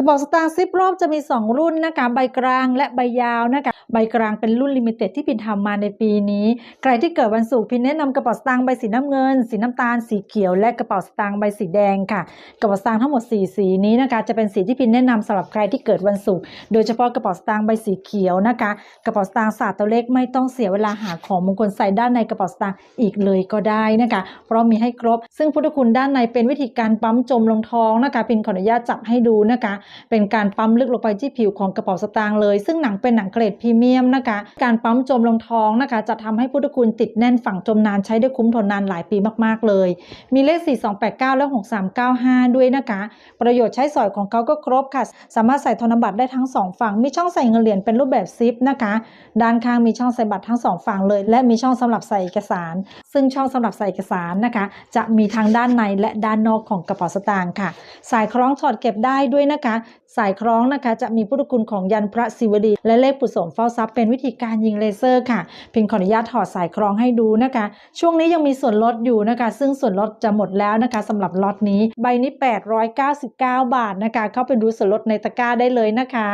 กระเป๋าสตางค์ซิปรอบจะมี 2 รุ่นนะคะใบกลางและใบยาวนะคะใบกลางเป็นรุ่นลิมิเต็ดที่พินทำมาในปีนี้ ใครที่เกิดวันศุกร์พินแนะนำกระเป๋าสตางค์ใบสีน้ำเงิน สีน้ำตาลสีเขียว และกระเป๋าสตางค์ใบสีแดงค่ะ กระเป๋าสตางค์ทั้งหมด 4 สีนี้นะคะจะเป็นสีที่พินแนะนำสำหรับใครที่เกิดวันศุกร์โดยเฉพาะกระเป๋าสตางค์ใบสีเขียวนะคะ กระเป๋าสตางค์ศาสตร์ตัวเล็กไม่ต้องเสียเวลาหาของมงคลใส่ด้านในกระเป๋าสตางค์อีกเลยก็ได้นะคะ เพราะมีให้ครบ ซึ่งพุทธคุณด้านในเป็นวิธีการปั๊มจมลงท้องนะคะพินขออนุญาตจับให้ดูนะคะเป็นการปั๊มลึกลงไปที่ผิวของกระเป๋าสตางค์เลย ซึ่งหนังเป็นหนังเกรดพรีเมียมนะคะ การปั๊มจมลงท้องนะคะ จะทำให้พุทธคุณติดแน่นฝังจมนานใช้ได้คุ้มทนนานหลายปีมากๆเลย มีเลข 4289 และ 6395 ด้วยนะคะ ประโยชน์ใช้สอยของเขาก็ครบค่ะ สามารถใส่ธนบัตรได้ทั้งสองฝั่ง มีช่องใส่เงินเหรียญเป็นรูปแบบซิปนะคะ ด้านข้างมีช่องใส่บัตรทั้งสองฝั่งเลย และมีช่องสำหรับใส่เอกสาร ซึ่งช่องสำหรับใส่เอกสารนะคะ จะมีทั้งด้านในและด้านนอกของกระเป๋าสตางค์ค่ะ สายคล้องถอดเก็บได้ด้วยนะคะสายคล้องนะคะ จะมีพุทธคุณของยันพระศิวดีและเลขปุสมเฝ้าทรัพย์เป็นวิธีการยิงเลเซอร์ค่ะเพียงขออนุญาตถอดสายคล้องให้ดูนะคะ ช่วงนี้ยังมีส่วนลดอยู่นะคะ ซึ่งส่วนลดจะหมดแล้วนะคะสำหรับล็อตนี้ ใบนี้ 899 บาทนะคะ เข้าไปดูส่วนลดในตะกร้าได้เลยนะคะ